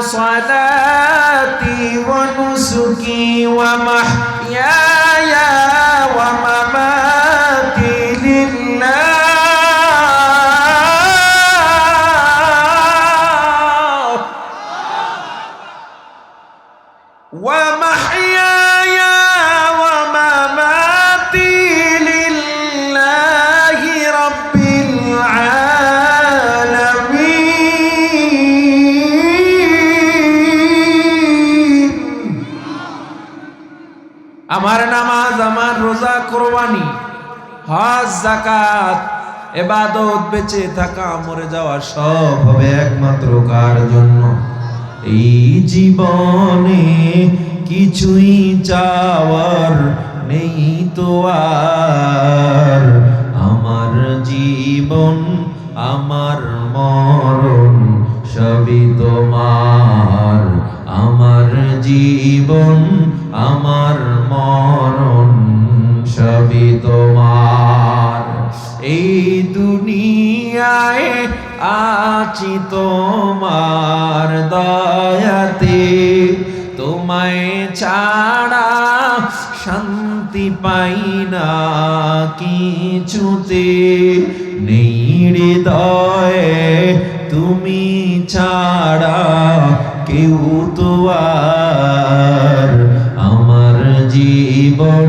صلاتي ونسكي ومحياي জাকাত এবাদত, বেঁচে থাকা, মরে যাওয়া সব হবে একমাত্র কার জন্য? এই জীবনে কিছুই চাওয়ার নেই তো আর। আমার জীবন, আমার মরণ সবই তোমার। আমার জীবন, আমার মরণ সবই তোমার। এই দুনিয়ায় আছি তোমার দয়াতে। তোমায় ছাড়া শান্তি পাই না কিছুতে। নেই হৃদয়ে তুমি ছাড়া কেউ তো আর। আমার জীবন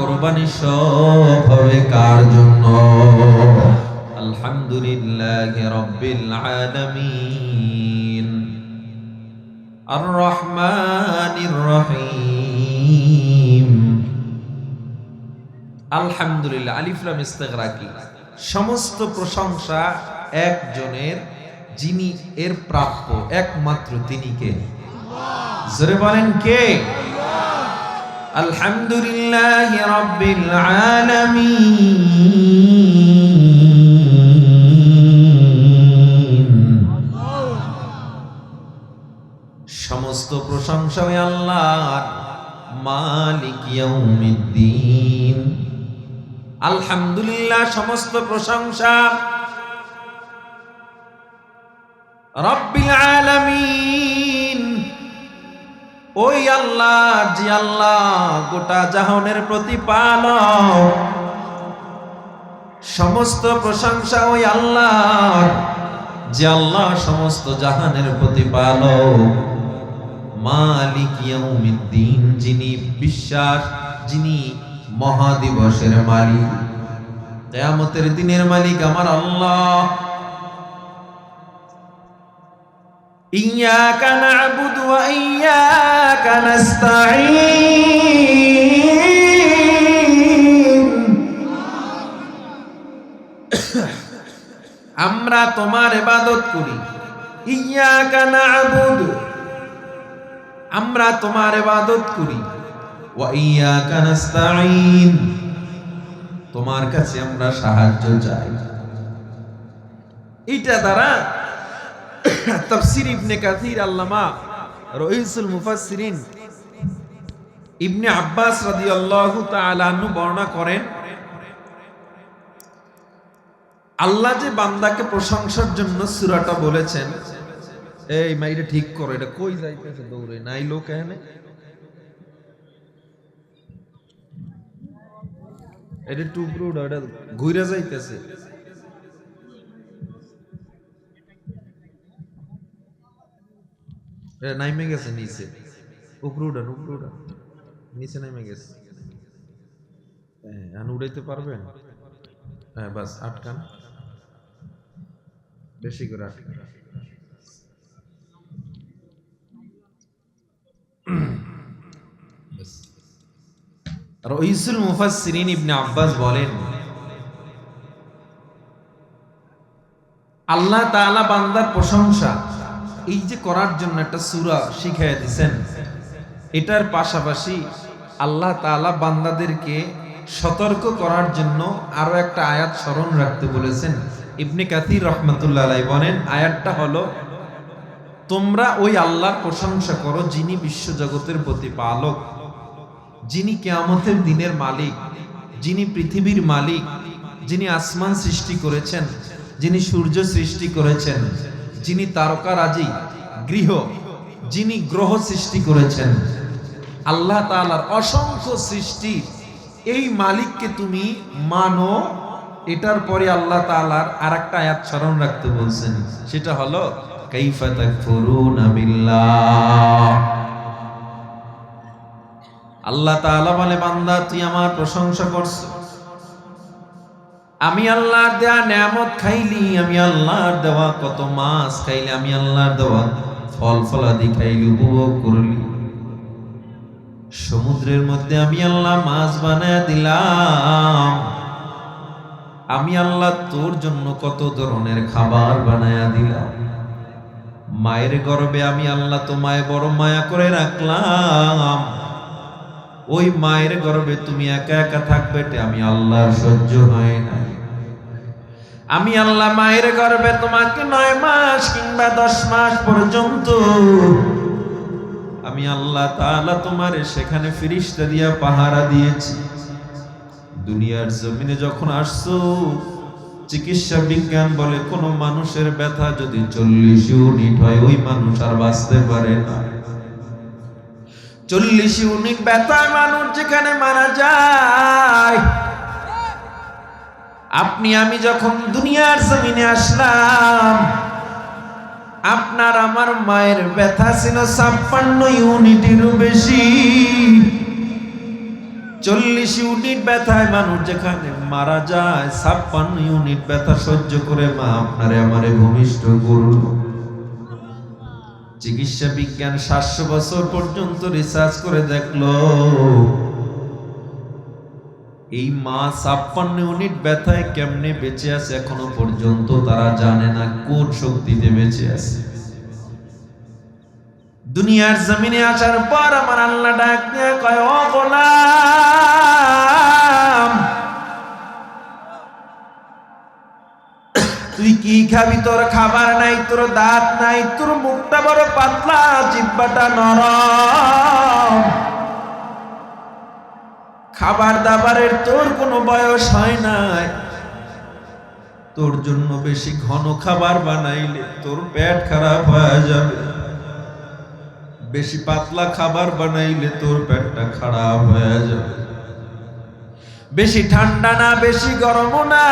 কোরবানি সব হবে কার জন্য? আলহামদুলিল্লাহ রব্বিল আলামিন। আর রহমানির রহিম। আলহামদুলিল্লাহ আলিফলাম ইস্তেগরাকি সমস্ত প্রশংসা একজনের, যিনি এর প্রাপ্য, একমাত্র তিনি কে? জোরে বলেন কে? আলহামদুলিল্লাহ রাব্বিল আলামিন। সমস্ত প্রশংসা ওই আল্লাহর মালিক ইয়াউমিদ্দিন। আলহামদুলিল্লাহ সমস্ত প্রশংসা রব্বিল আলামিন। ওই আল্লাহ, যে আল্লাহ গোটা জাহানের প্রতিপালক। সমস্ত প্রশংসা ওই আল্লাহ যে আল্লাহ সমস্ত জাহানের প্রতিপালক। মালিক ইয়াউমিদ্দিন, যিনি বিশ্বাস, যিনি মহাদিবসের মালিক। কিয়ামতের দিনের মালিক আমার আল্লাহ। إياك نعبد وإياك نستعين আমরা তোমার ইবাদত করি ইয়াকা না'বুদু আমরা তোমার ইবাদত করি ওয়া ইয়াকা নাস্তাঈন তোমার কাছে আমরা সাহায্য চাই এটা দ্বারা তাফসির ইবনে কাসির আল্লামা রইসুল মুফাসসিরিন ইবনে আব্বাস রাদিয়াল্লাহু তাআলা আনহু বর্ণনা করেন, আল্লাহ যে বান্দাকে প্রশংসার জন্য সূরাটা বলেছেন। এই মাইরে ঠিক করো, এটা কই যাইতেছে দৌড়ে? নাই লোক এখানে? এটা টুকরো এটা ঘুরে যাইতেছে। এটা নাইমে গেছে নিচে। উপরে উঠান উপরে উঠান। নিচে নেমে গেছে। হ্যাঁ উড়াইতে পারবেন হ্যাঁ বাস, আটকান। বেশি করে আটকান। রইসুল মুফাসসিরিন ইবনে আব্বাস বলেন, আল্লাহ তাআলা বান্দার প্রশংসা এই যে করার জন্য একটা সূরা শিখিয়ে দিবেন এটার পাশাপাশি আল্লাহ তাআলা বান্দাদেরকে সতর্ক করার জন্য আরও একটা আয়াত স্মরণ রাখতে বলেছেন। ইবনে কাসির রহমাতুল্লাহ বলেন, আয়াতটা হলো, তোমরা ওই আল্লাহর প্রশংসা করো যিনি বিশ্বজগতের প্রতিপালক, যিনি কেয়ামতের দিনের মালিক, যিনি পৃথিবীর মালিক, যিনি আসমান সৃষ্টি করেছেন, যিনি সূর্য সৃষ্টি করেছেন যিনি তারকারাজি গৃহ, যিনি গ্রহ সৃষ্টি করেছেন। আল্লাহ তাআলার অসংখ্য সৃষ্টি, এই মালিককে তুমি মানো, এটার পরে আল্লাহ তাআলার আরেকটা আয়াত স্মরণ রাখতে বলছেন, সেটা হলো আল্লাহ বলে, বান্দা, তুই আমার প্রশংসা করছ। আমি আল্লাহর দেওয়া নিয়ামত খাইলি, আমি আল্লাহর দেওয়া কত মাছ খাইলি, আমি আল্লাহর দেওয়া ফল ফলাদি খাইলি, উপভোগ করলি। সমুদ্রের মধ্যে আমি আল্লাহ মাছ বানায় দিলাম। আমি আল্লাহ তোর জন্য কত ধরনের খাবার বানায়া দিলাম। মায়ের গর্বে আমি আল্লাহ তোমায় বড় মায়া করে রাখলাম। ওই মায়ের গর্বে তুমি একা একা থাকবে আমি আল্লাহ সহ্য হয় না। আমি আল্লাহ মায়ের গর্বে তোমাকে নয় মাস কিংবা দশ মাস পর্যন্ত। আমি আল্লাহ তাআলা তোমার সেখানে ফিরিস্তা দিয়া পাহারা দিয়েছি। দুনিয়ার জমিনে যখন আসছো, চিকিৎসা বিজ্ঞান বলে কোন মানুষের ব্যথা যদি চল্লিশ ইউনিট হয়, ওই মানুষ আর বাঁচতে পারে না। চল্লিশ ইউনিট ব্যথায় মানুষ যেখানে মারা যায়। আপনি, আমি যখন দুনিয়ার জমিনে আসলাম, আপনার আমার মায়ের ব্যথা ছিল ছাপ্পান্ন ইউনিটেরও বেশি। চল্লিশ ইউনিট ব্যথায় মানুষ যেখানে মারা যায়, ছাপ্পান্ন ইউনিট ব্যথা সহ্য করে মা আপনারে আমারে ভূমিষ্ঠ করল চিকিৎসা বিজ্ঞান সাতশো বছর পর্যন্ত রিসার্চ করে দেখল। এই মা ছাপ্পান্ন ইউনিট ব্যথায় কেমনে বেঁচে আছে এখনও পর্যন্ত তারা জানে না, কোন শক্তিতে বেঁচে আছে। দুনিয়ার জমিনে আসার পর আমার আল্লাহ ডাক কয়, ও গোলাম! কি খাবি তোর খাবার নাই, তোর দাঁত নাই, তোর মুখটা বড় পাতলা, জিব্বাটা নরম। খাবার দাবারের তোর কোনো বয়স হয় নাই। তোর জন্য বেশি ঘন খাবার বানাইলে তোর পেট খারাপ হয়ে যাবে। বেশি পাতলা খাবার বানাইলে তোর পেটটা খারাপ হয়ে যাবে। বেশি ঠান্ডা না, বেশি গরমও না।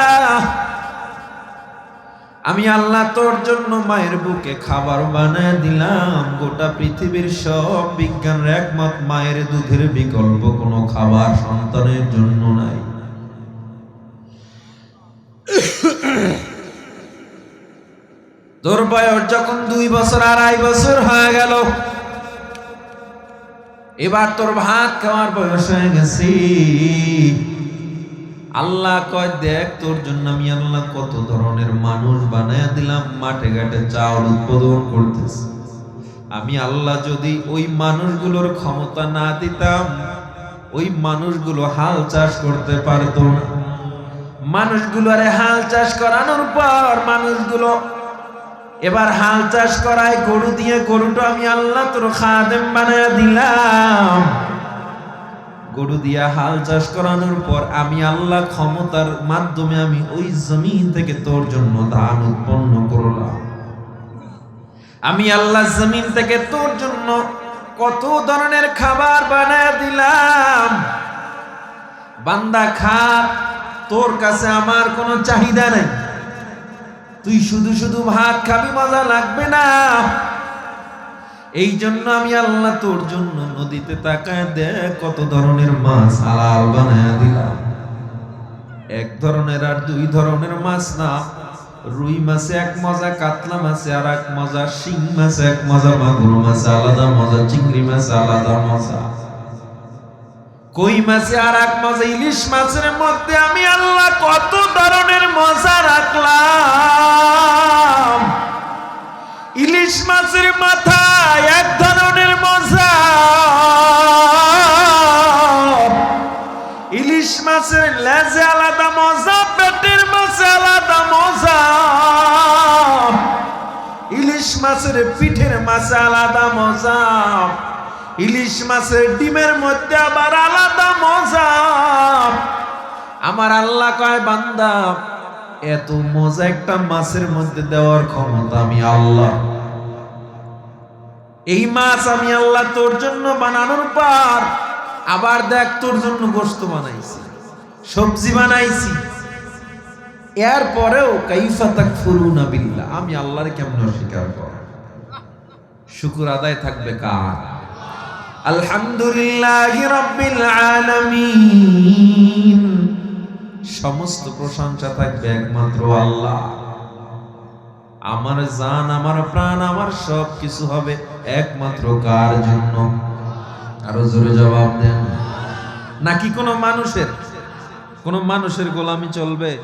আমি আল্লাহ তোর জন্য মায়ের বুকে খাবার বানায় দিলাম। গোটা পৃথিবীর সব বিজ্ঞানের একমত মায়ের দুধের বিকল্প কোনো খাবার সন্তানের জন্য নাই। তোর বয়স যখন দুই বছর, আড়াই বছর হয়ে গেল, এবার তোর ভাত খাওয়ার বয়স হয়ে গেছি। আল্লাহ কয়, দেখ, তোর জন্য আমি আল্লাহ কত ধরনের মানুষ বানায় দিলাম, মাঠে ঘাটে চাউল উৎপাদন করতেছি। আমি আল্লাহ যদি ওই মানুষগুলোর ক্ষমতা না দিতাম, ওই মানুষগুলো হাল চাষ করতে পারতো না। মানুষগুলো আরে হাল চাষ করানোর পর মানুষগুলো এবার হাল চাষ করায় গরু দিয়ে গরুটা আমি আল্লাহ তোর খাদেম বানায় দিলাম। গরু দিয়া হাল চাষ করানোর পর আমি আল্লাহ ক্ষমতার মাধ্যমে আমি ওই জমিন থেকে তোর জন্য ধান উৎপন্ন করলাম। আমি আল্লাহ জমিন থেকে তোর জন্য কত ধরনের খাবার বানায় দিলাম। বান্দা খা তোর কাছে আমার কোনো চাহিদা নেই। তুই শুধু শুধু ভাত খাবি মজা লাগবে না। এই জন্য আমি আল্লাহ তোর জন্য নদীতে তাকায় দেখ কত ধরনের মাছ হালাল বানায় দিলাম। এক ধরনের আর দুই ধরনের মাছ না। রুই মাছে এক মজা, কাতলা মাছে আর এক মজা, শিং মাছে এক মজা, মাগুর মাছে আলাদা মজা, চিংড়ি মাছে আলাদা মজা। কই মাছে আর এক মজা, ইলিশ মাছের মধ্যে আমি আল্লাহ কত ধরনের মজা রাখলাম। ইলিশ মাছের মাথায় এক ধরনের মজা। ইলিশ মাছের লেজে আলাদা মজা, পেটের মাছে আলাদা মজা। ইলিশ মাছের পিঠের মাছে আলাদা মজা। ইলিশ মাছের ডিমের মধ্যে আবার আলাদা মজা। আমার আল্লাহ কয়, বান্দা এত মজা একটা মাছের মধ্যে দেওয়ার ক্ষমতা আমি আল্লাহ। এই মাছ আমি আল্লাহ তোর জন্য বানানোর পর আবার দেখ তোর জন্য গোস্ত বানাইছি, সবজি বানাইছি। এর পরেও কাইফা তাক ফুরুনা বিল্লাহ, আমি আল্লাহর কেমন অস্বীকার কর শুকুর আদায় থাকবে কার? আলহামদুলিল্লাহ রাব্বিল আলামিন। সমস্ত প্রশংসা থাকবে একমাত্র আল্লাহ। আমার জান, আমার প্রাণ, আমার সব কিছু হবে একমাত্র কার জন্য? আরও জোরে জবাব দেন। নাকি কোনো মানুষের, কোন মানুষের গোলামি চলবে?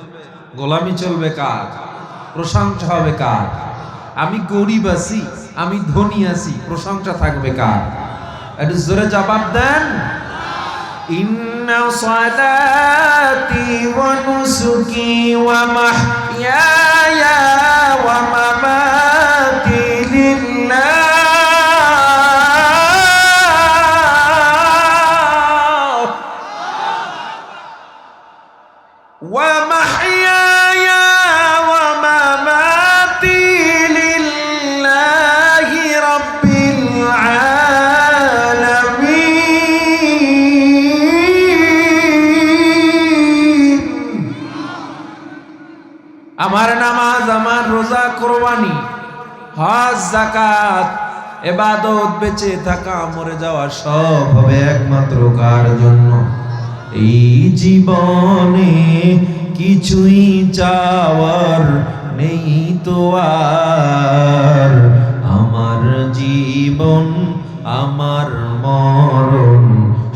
গোলামি চলবে কার? প্রশংসা হবে কার? আমি গরিব আছি, আমি ধনী আছি, প্রশংসা থাকবে কার? একটু জোরে জবাব দেন। إن صلاتي ونسكي ومحياي ومماتي لله ومحياي হজ জাকাত এবাদত বেঁচে থাকা, মরে যাওয়া সব হবে একমাত্র কার জন্য? এই জীবনে কিছুই চাওয়ার নেই তো আর। আমার জীবন, আমার মরণ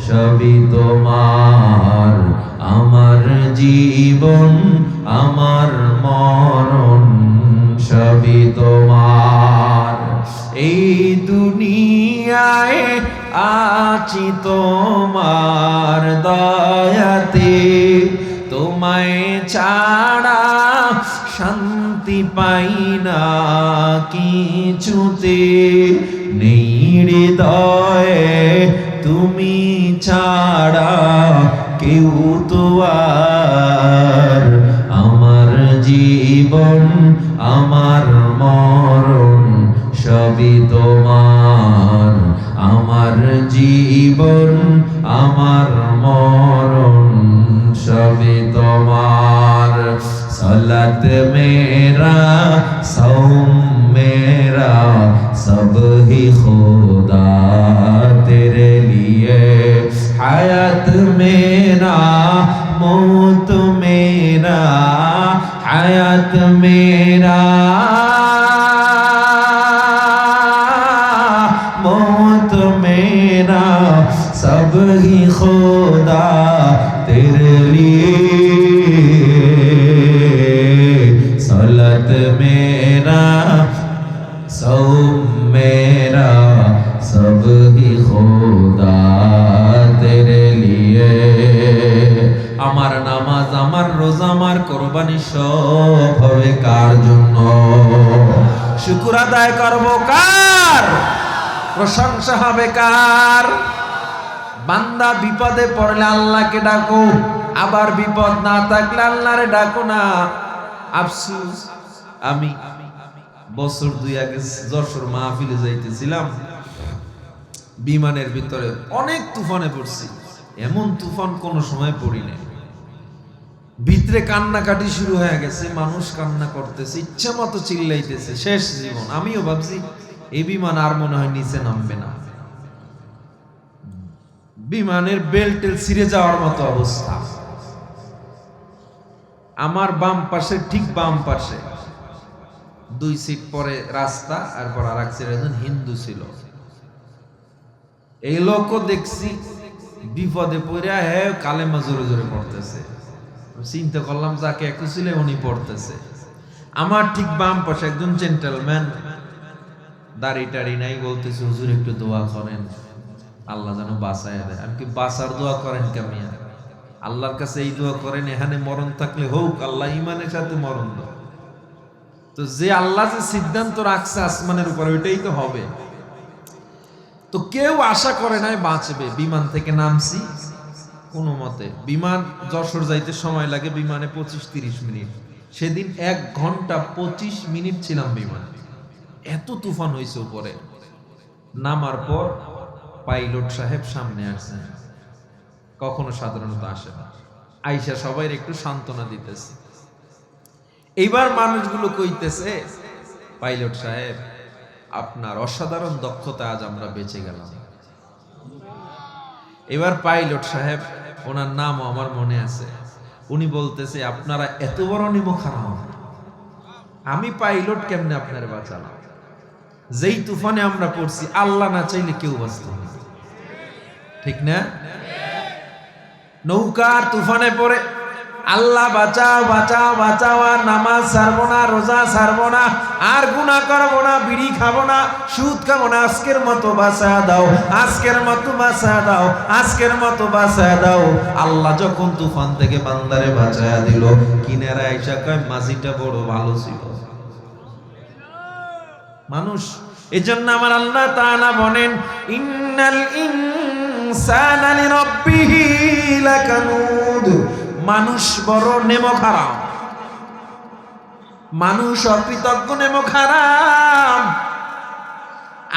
সবই তোমার। আমার জীবন, আমার মরণ সবই তোমার। এই দুনিয়ায় আছি তোমার দয়াতে। তোমায় ছাড়া শান্তি পাই না কিছুতে। নেই হৃদয়ে ہی خدا تیرے لیے حیات मेरा موت मेरा حیات میرا আদায় করব কার? প্রশংসা হবে কার? বান্দা বিপদে পড়লে আল্লাহকে ডাকো, আবার বিপদ না থাকলে আল্লাহরে ডাকো না। আফসুস, আমি বছর দুই আগে যশোর মাহফিলে যাইতেছিলাম, বিমানের ভিতরে অনেক তুফানে পড়ছি, এমন তুফান কোনো সময় পড়ি নাই। ভিতরে কান্নাকাটি শুরু হয়ে গেছে, মানুষ কান্না করতেছে, ইচ্ছা মতো চিল্লাইতেছে, শেষ জীবন। আমিও ভাবছি, এই বিমান আর মনে হয় নিচে নামবে না। বিমানের বেল্টেল ছিঁড়ে যাওয়ার মতো অবস্থা। আমার বাম পাশে, ঠিক বাম পাশে। দুই সিট পরে রাস্তা আর পর আর একজন হিন্দু ছিল। এই লোকও দেখছি, বিপদে পড়ে হে কালেমা জোরে জোরে পড়তেছে। চিন্তা করলাম যাকে একটু ছিল উনি পড়তেছে। আমার ঠিক বাম পাশে একজন জেন্টেলম্যান দাড়ি টাড়ি নাই বলতেছে, হুজুর একটু দোয়া করেন। আল্লাহ যেন বাঁচায় দেয়। আমি কি বাঁচার দোয়া করেন কামিয়া আল্লাহর কাছে এই দোয়া করেন, এখানে মরণ থাকলে হোক, আল্লাহ ইমানের সাথে মরণ দাও। তো যে আল্লাহ যে সিদ্ধান্ত রাখছে আসমানের উপরে, ওইটাই তো হবে। তো কেউ আশা করে নাই বাঁচবে। বিমান থেকে নামছি। কোনো মতে, বিমান যশোর যাইতে সময় লাগে বিমানে পঁচিশ তিরিশ মিনিট। সেদিন এক ঘণ্টা পঁচিশ মিনিট ছিলাম বিমানে। এত তুফান হয়েছে উপরে। নামার পর পাইলট সাহেব সামনে আসছেন। কখনো সাধারণত আসে না। আইসা সবাই একটু সান্ত্বনা দিতেছে। এইবার মানুষগুলো কইতেছে, পাইলট সাহেব, আপনার অসাধারণ দক্ষতা আজ আমরা বেঁচে গেলাম। এবার পাইলট সাহেব ওনার নামও আমার মনে আছে। উনি বলতেছে, আপনারা এত বড় নিমখ হারাম আমি পাইলট কেমনে আপনার বাঁচালাম? যেই তুফানে আমরা পড়ছি, আল্লাহ না চাইলে কেউ বাঁচত ঠিক না? নৌকার তুফানে পড়ে আল্লাহ বাঁচাও বাঁচাও বাঁচাও, আর নামাজ ছাড়বো না, রোজা ছাড়বো না, আর গুণা করব না, বিড়ি খাব না, সুদ খাব না, আজকের মতো বাঁচা দাও, আজকের মতো বাঁচা দাও, আজকের মতো বাঁচা দাও। আল্লাহ যখন তুফান থেকে বান্দারে বাঁচায়া দিল, কিনারা আইসা কয়, মাঝিটা বড় ভালো ছিল। মানুষ, এজন্য আমার আল্লাহ তাআলা বলেন, ইন্নাল ইনসানা লিরাব্বিহি লাকানুদ। মানুষ বড় নেমো খারাপ। মানুষ অকৃতজ্ঞ নেমো খারাপ।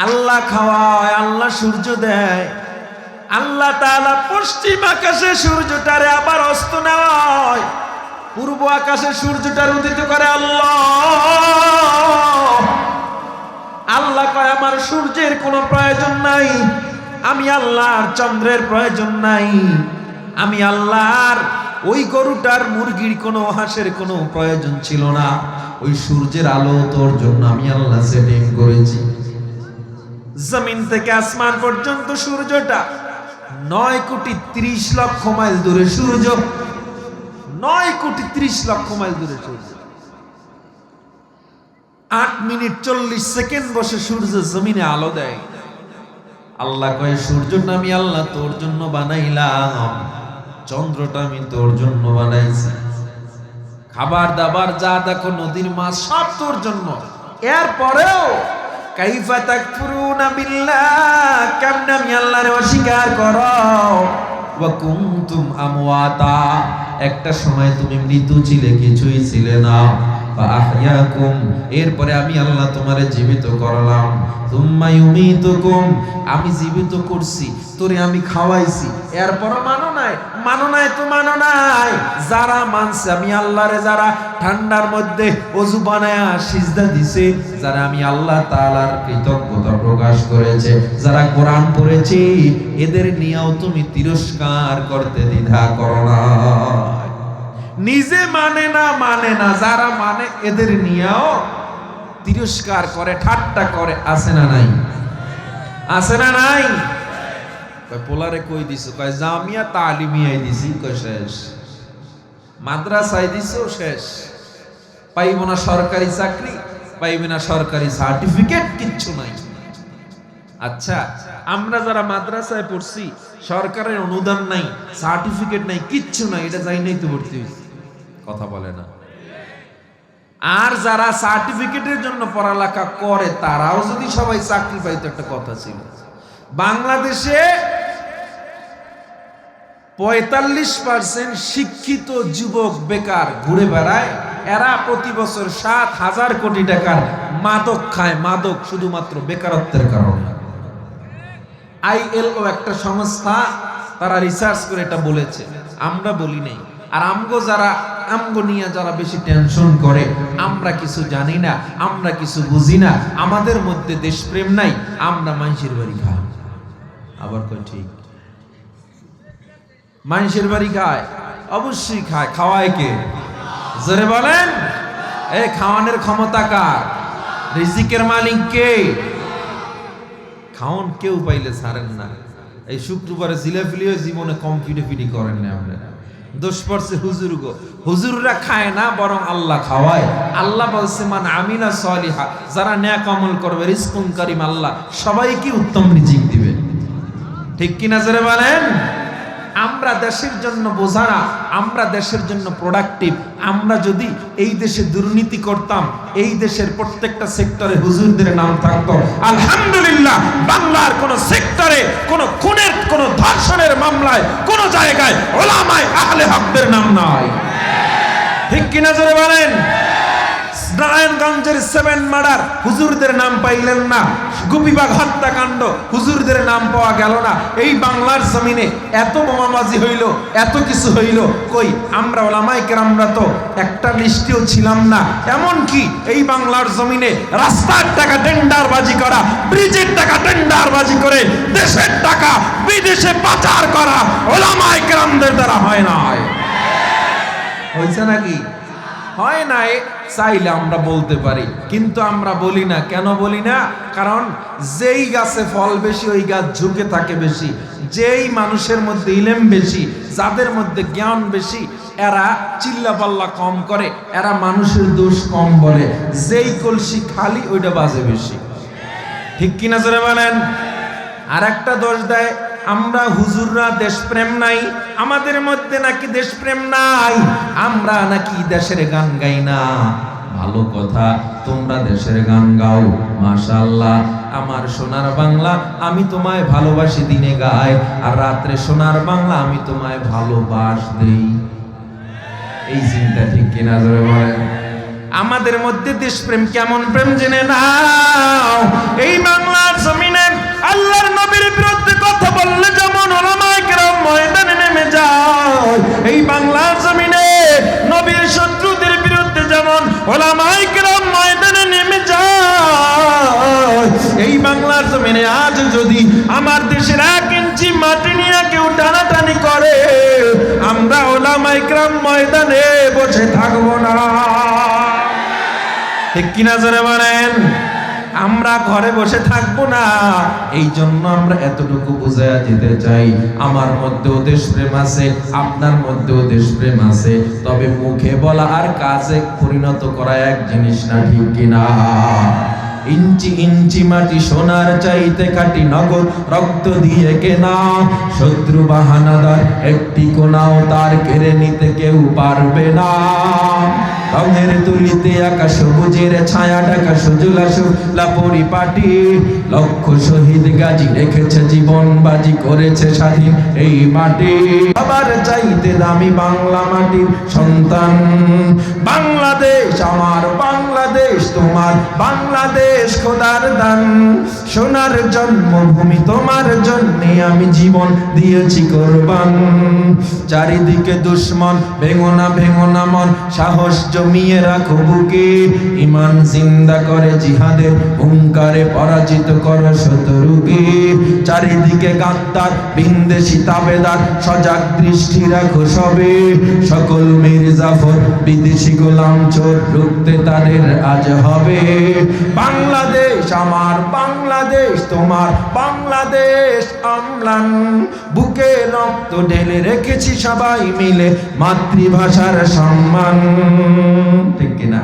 আল্লাহ খাওয়ায়, আল্লাহ সূর্য দেয়। আল্লাহ তাআলা পশ্চিম আকাশে সূর্যটারে আবার অস্ত নেওয়ায়। পূর্ব আকাশে সূর্যটার উদিত করে আল্লাহ। আল্লাহ কয়, আমার সূর্যের কোনো প্রয়োজন নাই। আমি আল্লাহর চন্দ্রের প্রয়োজন নাই। আমি আল্লাহর ওই গরুটার মুরগির কোনো হাঁসের কোনো প্রয়োজন ছিল না। ওই সূর্যের আলো তোর জন্য আমি আল্লাহ সেটিং করেছি। জমিন থেকে আসমান পর্যন্ত সূর্যটা নয় কোটি ত্রিশ লক্ষ মাইল দূরে সূর্য। নয় কোটি ত্রিশ লক্ষ মাইল দূরে সূর্য। আট মিনিট চল্লিশ সেকেন্ড বসে সূর্য জমিনে আলো দেয়। আল্লাহ কয়ে সূর্যটা আমি আল্লাহ তোর জন্য বানাইলাম। চন্দ্রটা আমি তোর জন্য বানাইছি। খাবার দাবার যা দেখো নদীর মাছ সব তোর জন্য। এরপরেও কাইফা তাকফুরুনা বিল্লাহ, কেমনে আমি আল্লাহর অস্বীকার করো? ওয়া কুনতুম আমওয়াতা, একটা সময় তুমি মৃত ছিলে, কিছুই ছিলে না। ফাআহইয়াকুম, এরপরে আমি আল্লাহ তোমারে জীবিত করলাম। তুম্মা ইউমিতুকুম, আমি জীবিত করছি, তোরে আমি খাওয়াইছি। এরপরও মানো নাই মানো নাই তো মানো নাই। যারা মানছে, আমি আল্লাহরে যারা ঠান্ডার মধ্যে অজু বানায়া সিজদা দিছে, যারা আমি আল্লাহ তাআলার কৃতজ্ঞতা প্রকাশ করেছে, যারা কোরআন পড়েছে, এদের নিয়েও তুমি তিরস্কার করতে দ্বিধা করো না নিজে মানে না মানে না, যারা মানে এদের নিয়েও তিরস্কার করে, ঠাট্টা করে, আছে না নাই? আছে না নাই? পোলারে কই দিছ? কয়, জামিয়া তালিমিয়াই দিছি, কয়, শেষ। মাদ্রাসায় দিছো, শেষ। পাইব না সরকারি চাকরি, পাইবে না সরকারি সার্টিফিকেট কিচ্ছু নাই। আচ্ছা আমরা যারা মাদ্রাসায় পড়ছি, সরকারের অনুদান নাই সার্টিফিকেট নাই, কিচ্ছু নাই, এটা যাই নাই তো ভর্তি হয়েছি কথা বলে না। আর যারা সার্টিফিকেটের জন্য পড়ালেখা করে, তারাও যদি সবাই চাকরি পাইতো একটা কথা ছিল। বাংলাদেশে পঁয়তাল্লিশ পার্সেন্ট শিক্ষিত যুবক বেকার ঘুরে বেড়ায়। এরা প্রতি বছর সাত হাজার কোটি টাকার মাদক খায়। মাদক শুধুমাত্র বেকারত্বের কারণে। আইএলও একটা সংস্থা, তারা রিসার্চ করে এটা বলেছে। আমরা বলি নেই। আর আমগো যারা আমগো নিয়ে যারা বেশি টেনশন করে, আমরা কিছু জানি না, আমরা কিছু বুঝি না, আমাদের মধ্যে দেশপ্রেম নাই, আমরা মানুষের বাড়ি খাই। আবার কই ঠিক। মানুষের বাড়ি খায়, অবশ্যই খায়, খাওয়ায় কে? জোরে বলেন। এই খাওয়ানোর ক্ষমতা কার? রিজিকের মালিক কে? খাওন কেউ পাইলে ছাড়েন না। এই শুক্রবারে জিলাফিলিও জীবনে কম ফিডি করেন না আপনারা দোষ পড়ছে হুজুর গো। হুজুররা খায় না, বরং আল্লাহ খাওয়ায়। আল্লাহ বলছে, মান আমিনা সলিহা যারা ন্যাক আমল করবে রিস্কুন করিম আল্লাহ, সবাইকে উত্তম রিজিক দিবে। ঠিক কি নজরে বলেন? আমরা দেশের জন্য বোঝা না আমরা দেশের জন্য প্রোডাক্টিভ আমরা যদি এই দেশে দুর্নীতি করতাম, এই দেশের প্রত্যেকটা সেক্টরে হুজুরদের নাম থাকতো। আলহামদুলিল্লাহ, বাংলার কোন সেক্টরে, কোন খুনের, কোন ধর্ষণের মামলায়, কোন জায়গায় ওলামায় আহলে হকদের নাম নাই। ঠিক কি নজরে বলেন? নারায়ণগঞ্জের সেভেন মার্ডার, হুজুরদের নাম পাইলেন না। গুপিবাগ হত্যাকাণ্ড, হুজুরদের নাম পাওয়া গেল না। এই বাংলার জমিনে এত বোমাবাজি হইল, এত কিছু হইল, কই আমরা ওলামাই কেরামরা তো একটা লিস্টেও ছিলাম না। এমন কি এই বাংলার জমিনে রাস্তার টাকা টেন্ডারবাজি করা, ব্রিজের টাকা টেন্ডারবাজি করে, দেশের টাকা বিদেশে পাচার করা ওলামাই কেরামদের দ্বারা হয় না হয় হয়েছে নাকি? হয় নাই। চাইলে আমরা বলতে পারি। কিন্তু আমরা বলি না। কেন বলি না? কারণ যেই গাছে ফল বেশি, ওই গাছ ঝুঁকে থাকে বেশি। যেই মানুষের মধ্যে ইলেম বেশি, যাদের মধ্যে জ্ঞান বেশি, এরা চিল্লা পাল্লা কম করে, এরা মানুষের দোষ কম বলে। যেই কলসি খালি, ওইটা বাজে বেশি। ঠিক কিনা জোরে বলেন? আর একটা দোষ দেয় আমরা হুজুররা দেশপ্রেম নাই, আমাদের মধ্যে নাকি দেশপ্রেম নাই, আমরা নাকি দেশের গান গাই না। ভালো কথা, তোমরা দেশের গান গাও মাশাল্লাহ আমার সোনার বাংলা আমি তোমায় ভালোবাসি দিনে গাই আর রাত্রে সোনার বাংলা আমি তোমায় ভালোবাস দেই। এই চিন্তা ঠিক কিনা বলেন? আমাদের মধ্যে দেশপ্রেম কেমন প্রেম জেনে নাও। এই বাংলার জমিনে আল্লাহর নবীর বিরুদ্ধে কথা বললে যেমন ওলামায়ে কেরাম ময়দানে নেমে যায়, এই বাংলার জমিনে নবীর শত্রুদের বিরুদ্ধে যেমন ওলামায়ে কেরাম ময়দানে নেমে যায়, এই বাংলার জমিনে আজ যদি আমার দেশের এক ইঞ্চি মাটি নিয়ে কেউ টানাটানি করে, আমরা ওলামায়ে কেরাম ময়দানে বসে থাকব না। ঠিক কিনা জোরে বলেন? আমরা ঘরে বসে থাকব না। এই জন্য আমরা এতটুকু বুঝাইয়া যেতে চাই, আমার মধ্যেও দেশপ্রেম আছে, আপনার মধ্যেও দেশপ্রেম আছে, তবে মুখে বলা আর কাজে পরিণত করা এক জিনিস না, ঠিক কিনা? ইঞ্চি ইঞ্চি মাটি সোনার চাইতে কাটি নগদ রক্ত দিয়ে কেনা। শত্রু বাহানাদার একটি কোনাও তার কেড়ে নিতে কেউ পারবে না। রঙের তুলিতে আকাশ সবুজের ছায়া ঢাকা সুজলা সুলা পরিপাটি। লক্ষ শহীদ গাজী রেখেছে জীবন, বাজি করেছে স্বাধীন এই মাটি। আবার চাইতে দামি বাংলা মাটির সন্তান। বাংলাদেশ আমার তোমার বাংলাদেশ খোদার দান। সোনার জন্মভূমি তোমার জন্যে আমি জীবন দিয়েছি কোরবান। চারিদিকে দুশ্মন, ভেঙোনা ভেঙোনা মন, সাহস জমিয়ে রাখো বুকে। ইমান জিন্দা করে জিহাদের হুঙ্কারে পরাজিত করো শত্রুকে চারিদিকে গাদ্দার বিন্দেশি তাবেদার, সজাগ দৃষ্টি রাখো সবে। সকল মীর জাফর বিদেশি গোলাম চোর রুখতে তাদের আজ হবে। বাংলাদেশ আমার, বাংলাদেশ তোমার, বাংলাদেশ আমলান। বুকে রক্ত ঢেলে রেখেছি সবাই মিলে মাতৃভাষার সম্মান। ঠিক কিনা?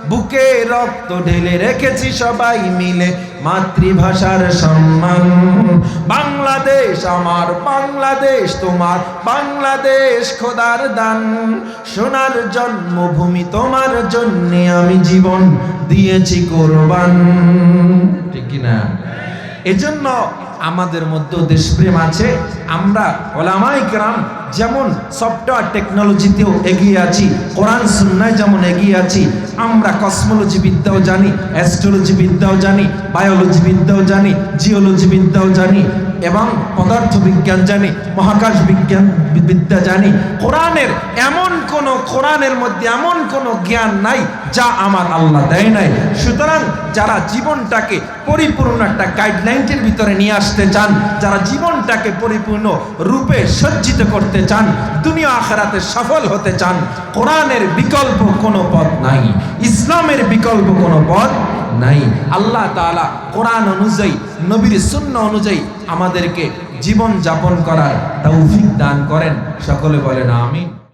বুকে রক্ত ঢেলে রেখেছি সবাই মিলে মাতৃভাষার সম্মান। বাংলাদেশ আমার, বাংলাদেশ তোমার, বাংলাদেশ খোদার দান। সোনার জন্মভূমি তোমার জন্যে আমি জীবন দিয়েছি কোরবান। ঠিক কিনা এজন্য আমাদের মধ্যে দেশপ্রেম আছে। আমরা ওলামাই গ্রাম যেমন সফটওয়্যার টেকনোলজিতেও এগিয়ে আছি, কোরআন সুন্নায় যেমন এগিয়ে আছি আমরা কসমোলজি বিদ্যাও জানি অ্যাস্ট্রোলজি বিদ্যাও জানি বায়োলজি বিদ্যাও জানি জিওলজি বিদ্যাও জানি এবং পদার্থ বিজ্ঞান জানি মহাকাশ বিজ্ঞান বিদ্যা জানি, কোরআনের এমন কোন কোরআনের মধ্যে এমন কোন জ্ঞান নাই যা আমার আল্লাহ দেয় নাই। সুতরাং যারা জীবনটাকে পরিপূর্ণ একটা গাইডলাইনের ভিতরে নিয়ে আসতে চান, যারা জীবনটাকে পরিপূর্ণ রূপে সজ্জিত করতে চান, দুনিয়া আখেরাতে সফল হতে চান, কোরআনের বিকল্প কোনো পথ নাই। ইসলামের বিকল্প কোনো পথ নাই। আল্লাহ তালা কোরআন অনুযায়ী, নবীর শূন্য অনুযায়ী আমাদেরকে জীবন যাপন করার তৌফিক দান করেন। সকলে বলেন আমিন।